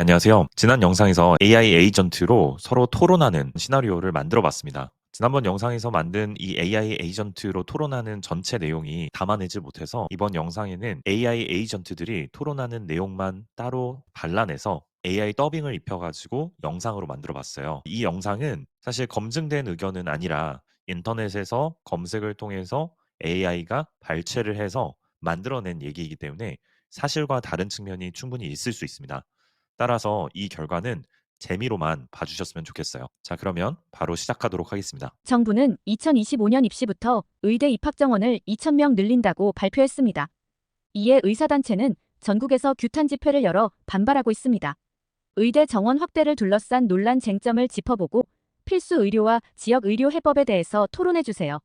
안녕하세요. 지난 영상에서 AI 에이전트로 서로 토론하는 시나리오를 만들어 봤습니다. 지난번 영상에서 만든 이 AI 에이전트로 토론하는 전체 내용이 담아내지 못해서 이번 영상에는 AI 에이전트들이 토론하는 내용만 따로 발라내서 AI 더빙을 입혀가지고 영상으로 만들어 봤어요. 이 영상은 사실 검증된 의견은 아니라 인터넷에서 검색을 통해서 AI가 발췌를 해서 만들어낸 얘기이기 때문에 사실과 다른 측면이 충분히 있을 수 있습니다. 따라서 이 결과는 재미로만 봐주셨으면 좋겠어요. 자, 그러면 바로 시작하도록 하겠습니다. 정부는 2025년 입시부터 의대 입학 정원을 2,000명 늘린다고 발표했습니다. 이에 의사단체는 전국에서 규탄 집회를 열어 반발하고 있습니다. 의대 정원 확대를 둘러싼 논란 쟁점을 짚어보고 필수 의료와 지역 의료 해법에 대해서 토론해 주세요.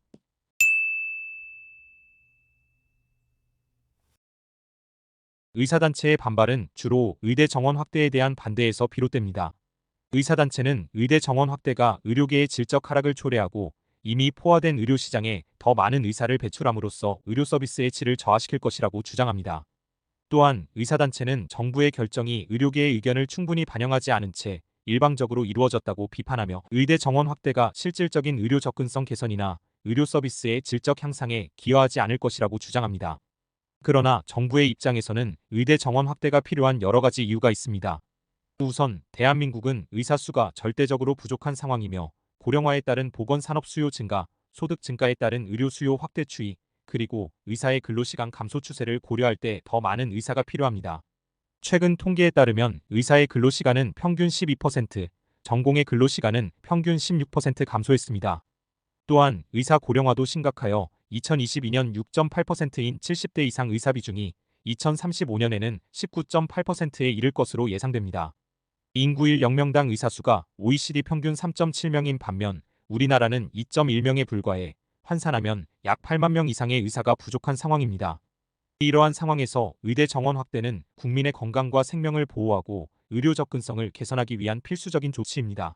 의사단체의 반발은 주로 의대 정원 확대에 대한 반대에서 비롯됩니다. 의사단체는 의대 정원 확대가 의료계의 질적 하락을 초래하고 이미 포화된 의료 시장에 더 많은 의사를 배출함으로써 의료 서비스의 질을 저하시킬 것이라고 주장합니다. 또한 의사단체는 정부의 결정이 의료계의 의견을 충분히 반영하지 않은 채 일방적으로 이루어졌다고 비판하며 의대 정원 확대가 실질적인 의료 접근성 개선이나 의료 서비스의 질적 향상에 기여하지 않을 것이라고 주장합니다. 그러나 정부의 입장에서는 의대 정원 확대가 필요한 여러 가지 이유가 있습니다. 우선 대한민국은 의사 수가 절대적으로 부족한 상황이며 고령화에 따른 보건 산업 수요 증가, 소득 증가에 따른 의료 수요 확대 추이, 그리고 의사의 근로시간 감소 추세를 고려할 때 더 많은 의사가 필요합니다. 최근 통계에 따르면 의사의 근로시간은 평균 12%, 전공의 근로시간은 평균 16% 감소했습니다. 또한 의사 고령화도 심각하여 2022년 6.8%인 70대 이상 의사 비중이 2035년에는 19.8%에 이를 것으로 예상됩니다. 인구일 0명당 의사 수가 OECD 평균 3.7명인 반면 우리나라는 2.1명에 불과해 환산하면 약 8만 명 이상의 의사가 부족한 상황입니다. 이러한 상황에서 의대 정원 확대는 국민의 건강과 생명을 보호하고 의료 접근성을 개선하기 위한 필수적인 조치입니다.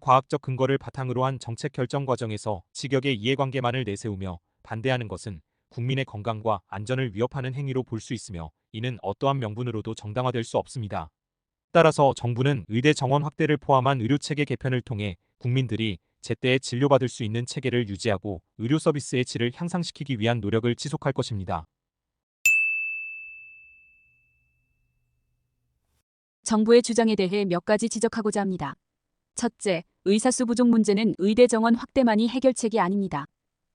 과학적 근거를 바탕으로 한 정책 결정 과정에서 직역의 이해관계만을 내세우며 반대하는 것은 국민의 건강과 안전을 위협하는 행위로 볼 수 있으며 이는 어떠한 명분으로도 정당화될 수 없습니다. 따라서 정부는 의대 정원 확대를 포함한 의료체계 개편을 통해 국민들이 제때에 진료받을 수 있는 체계를 유지하고 의료 서비스의 질을 향상시키기 위한 노력을 지속할 것입니다. 정부의 주장에 대해 몇 가지 지적하고자 합니다. 첫째, 의사수 부족 문제는 의대 정원 확대만이 해결책이 아닙니다.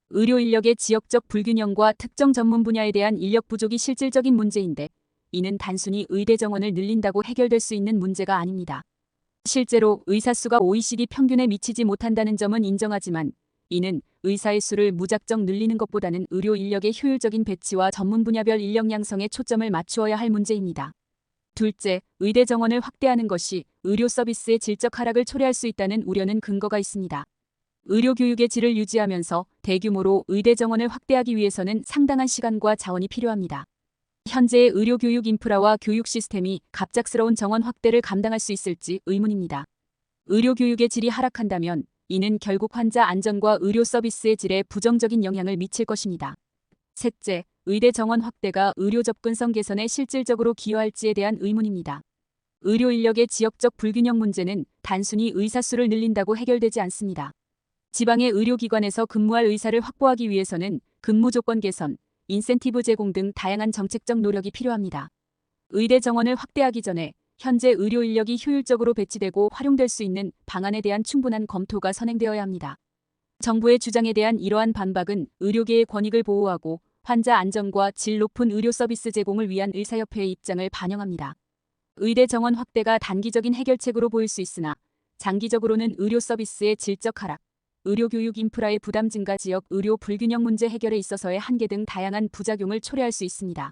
의료 인력의 지역적 불균형과 특정 전문 분야에 대한 인력 부족이 실질적인 문제인데 이는 단순히 의대 정원을 늘린다고 해결될 수 있는 문제가 아닙니다. 실제로 의사 수가 OECD 평균에 미치지 못한다는 점은 인정하지만 이는 의사의 수를 무작정 늘리는 것보다는 의료 인력의 효율적인 배치와 전문 분야별 인력 양성에 초점을 맞추어야 할 문제입니다. 둘째, 의대 정원을 확대하는 것이 의료 서비스의 질적 하락을 초래할 수 있다는 우려는 근거가 있습니다. 의료 교육의 질을 유지하면서 대규모로 의대 정원을 확대하기 위해서는 상당한 시간과 자원이 필요합니다. 현재의 의료 교육 인프라와 교육 시스템이 갑작스러운 정원 확대를 감당할 수 있을지 의문입니다. 의료 교육의 질이 하락한다면 이는 결국 환자 안전과 의료 서비스의 질에 부정적인 영향을 미칠 것입니다. 셋째, 의대 정원 확대가 의료 접근성 개선에 실질적으로 기여할지에 대한 의문입니다. 의료 인력의 지역적 불균형 문제는 단순히 의사 수를 늘린다고 해결되지 않습니다. 지방의 의료기관에서 근무할 의사를 확보하기 위해서는 근무 조건 개선, 인센티브 제공 등 다양한 정책적 노력이 필요합니다. 의대 정원을 확대하기 전에 현재 의료 인력이 효율적으로 배치되고 활용될 수 있는 방안에 대한 충분한 검토가 선행되어야 합니다. 정부의 주장에 대한 이러한 반박은 의료계의 권익을 보호하고 환자 안전과 질 높은 의료 서비스 제공을 위한 의사협회의 입장을 반영합니다. 의대 정원 확대가 단기적인 해결책으로 보일 수 있으나 장기적으로는 의료 서비스의 질적 하락, 의료 교육 인프라의 부담 증가 지역 의료 불균형 문제 해결에 있어서의 한계 등 다양한 부작용을 초래할 수 있습니다.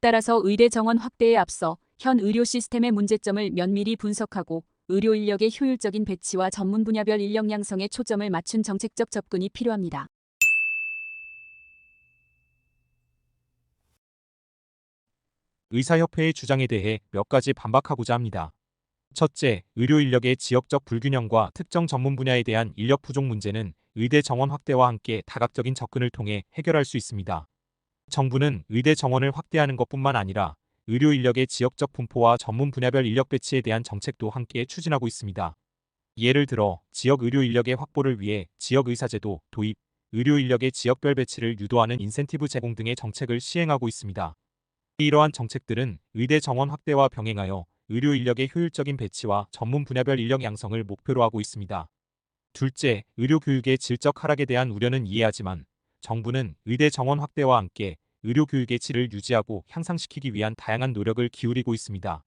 따라서 의대 정원 확대에 앞서 현 의료 시스템의 문제점을 면밀히 분석하고 의료 인력의 효율적인 배치와 전문 분야별 인력 양성에 초점을 맞춘 정책적 접근이 필요합니다. 의사협회의 주장에 대해 몇 가지 반박하고자 합니다. 첫째, 의료 인력의 지역적 불균형과 특정 전문 분야에 대한 인력 부족 문제는 의대 정원 확대와 함께 다각적인 접근을 통해 해결할 수 있습니다. 정부는 의대 정원을 확대하는 것뿐만 아니라 의료 인력의 지역적 분포와 전문 분야별 인력 배치에 대한 정책도 함께 추진하고 있습니다. 예를 들어 지역 의료 인력의 확보를 위해 지역 의사제도 도입, 의료 인력의 지역별 배치를 유도하는 인센티브 제공 등의 정책을 시행하고 있습니다. 이러한 정책들은 의대 정원 확대와 병행하여 의료 인력의 효율적인 배치와 전문 분야별 인력 양성을 목표로 하고 있습니다. 둘째, 의료 교육의 질적 하락에 대한 우려는 이해하지만 정부는 의대 정원 확대와 함께 의료 교육의 질을 유지하고 향상시키기 위한 다양한 노력을 기울이고 있습니다.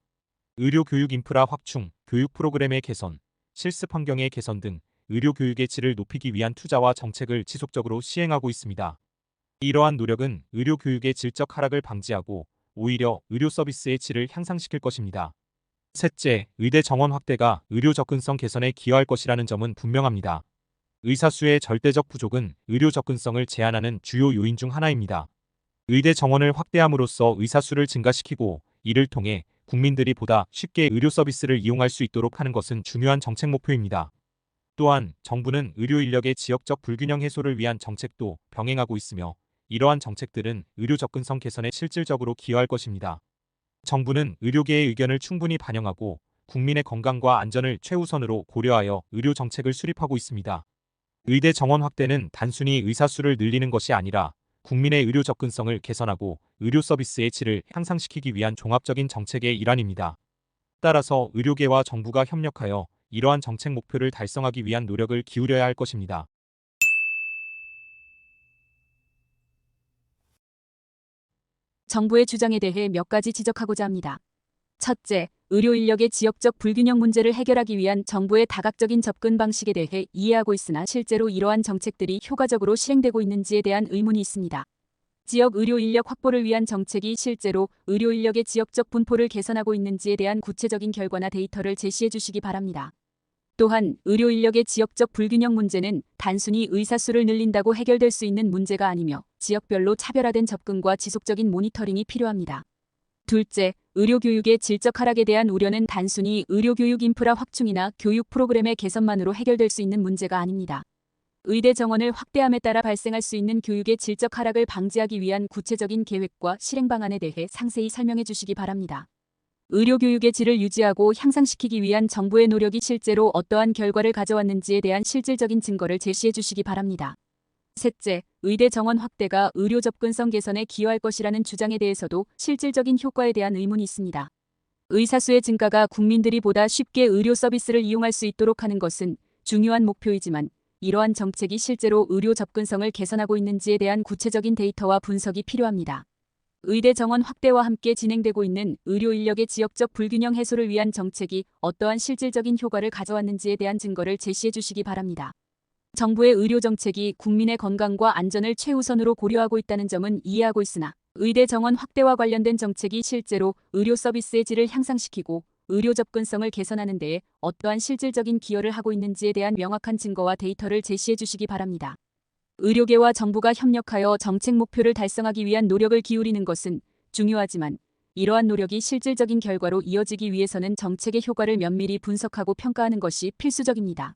의료 교육 인프라 확충, 교육 프로그램의 개선, 실습 환경의 개선 등 의료 교육의 질을 높이기 위한 투자와 정책을 지속적으로 시행하고 있습니다. 이러한 노력은 의료 교육의 질적 하락을 방지하고 오히려 의료 서비스의 질을 향상시킬 것입니다. 셋째, 의대 정원 확대가 의료 접근성 개선에 기여할 것이라는 점은 분명합니다. 의사 수의 절대적 부족은 의료 접근성을 제한하는 주요 요인 중 하나입니다. 의대 정원을 확대함으로써 의사 수를 증가시키고 이를 통해 국민들이 보다 쉽게 의료 서비스를 이용할 수 있도록 하는 것은 중요한 정책 목표입니다. 또한 정부는 의료 인력의 지역적 불균형 해소를 위한 정책도 병행하고 있으며 이러한 정책들은 의료 접근성 개선에 실질적으로 기여할 것입니다. 정부는 의료계의 의견을 충분히 반영하고 국민의 건강과 안전을 최우선으로 고려하여 의료 정책을 수립하고 있습니다. 의대 정원 확대는 단순히 의사 수를 늘리는 것이 아니라 국민의 의료 접근성을 개선하고 의료 서비스의 질을 향상시키기 위한 종합적인 정책의 일환입니다. 따라서 의료계와 정부가 협력하여 이러한 정책 목표를 달성하기 위한 노력을 기울여야 할 것입니다. 정부의 주장에 대해 몇 가지 지적하고자 합니다. 첫째, 의료 인력의 지역적 불균형 문제를 해결하기 위한 정부의 다각적인 접근 방식에 대해 이해하고 있으나 실제로 이러한 정책들이 효과적으로 실행되고 있는지에 대한 의문이 있습니다. 지역 의료 인력 확보를 위한 정책이 실제로 의료 인력의 지역적 분포를 개선하고 있는지에 대한 구체적인 결과나 데이터를 제시해 주시기 바랍니다. 또한 의료 인력의 지역적 불균형 문제는 단순히 의사 수를 늘린다고 해결될 수 있는 문제가 아니며 지역별로 차별화된 접근과 지속적인 모니터링이 필요합니다. 둘째, 의료 교육의 질적 하락에 대한 우려는 단순히 의료 교육 인프라 확충이나 교육 프로그램의 개선만으로 해결될 수 있는 문제가 아닙니다. 의대 정원을 확대함에 따라 발생할 수 있는 교육의 질적 하락을 방지하기 위한 구체적인 계획과 실행 방안에 대해 상세히 설명해 주시기 바랍니다. 의료 교육의 질을 유지하고 향상시키기 위한 정부의 노력이 실제로 어떠한 결과를 가져왔는지에 대한 실질적인 증거를 제시해 주시기 바랍니다. 셋째, 의대 정원 확대가 의료 접근성 개선에 기여할 것이라는 주장에 대해서도 실질적인 효과에 대한 의문이 있습니다. 의사 수의 증가가 국민들이 보다 쉽게 의료 서비스를 이용할 수 있도록 하는 것은 중요한 목표이지만 이러한 정책이 실제로 의료 접근성을 개선하고 있는지에 대한 구체적인 데이터와 분석이 필요합니다. 의대 정원 확대와 함께 진행되고 있는 의료 인력의 지역적 불균형 해소를 위한 정책이 어떠한 실질적인 효과를 가져왔는지에 대한 증거를 제시해 주시기 바랍니다. 정부의 의료 정책이 국민의 건강과 안전을 최우선으로 고려하고 있다는 점은 이해하고 있으나 의대 정원 확대와 관련된 정책이 실제로 의료 서비스의 질을 향상시키고 의료 접근성을 개선하는 데에 어떠한 실질적인 기여를 하고 있는지에 대한 명확한 증거와 데이터를 제시해 주시기 바랍니다. 의료계와 정부가 협력하여 정책 목표를 달성하기 위한 노력을 기울이는 것은 중요하지만 이러한 노력이 실질적인 결과로 이어지기 위해서는 정책의 효과를 면밀히 분석하고 평가하는 것이 필수적입니다.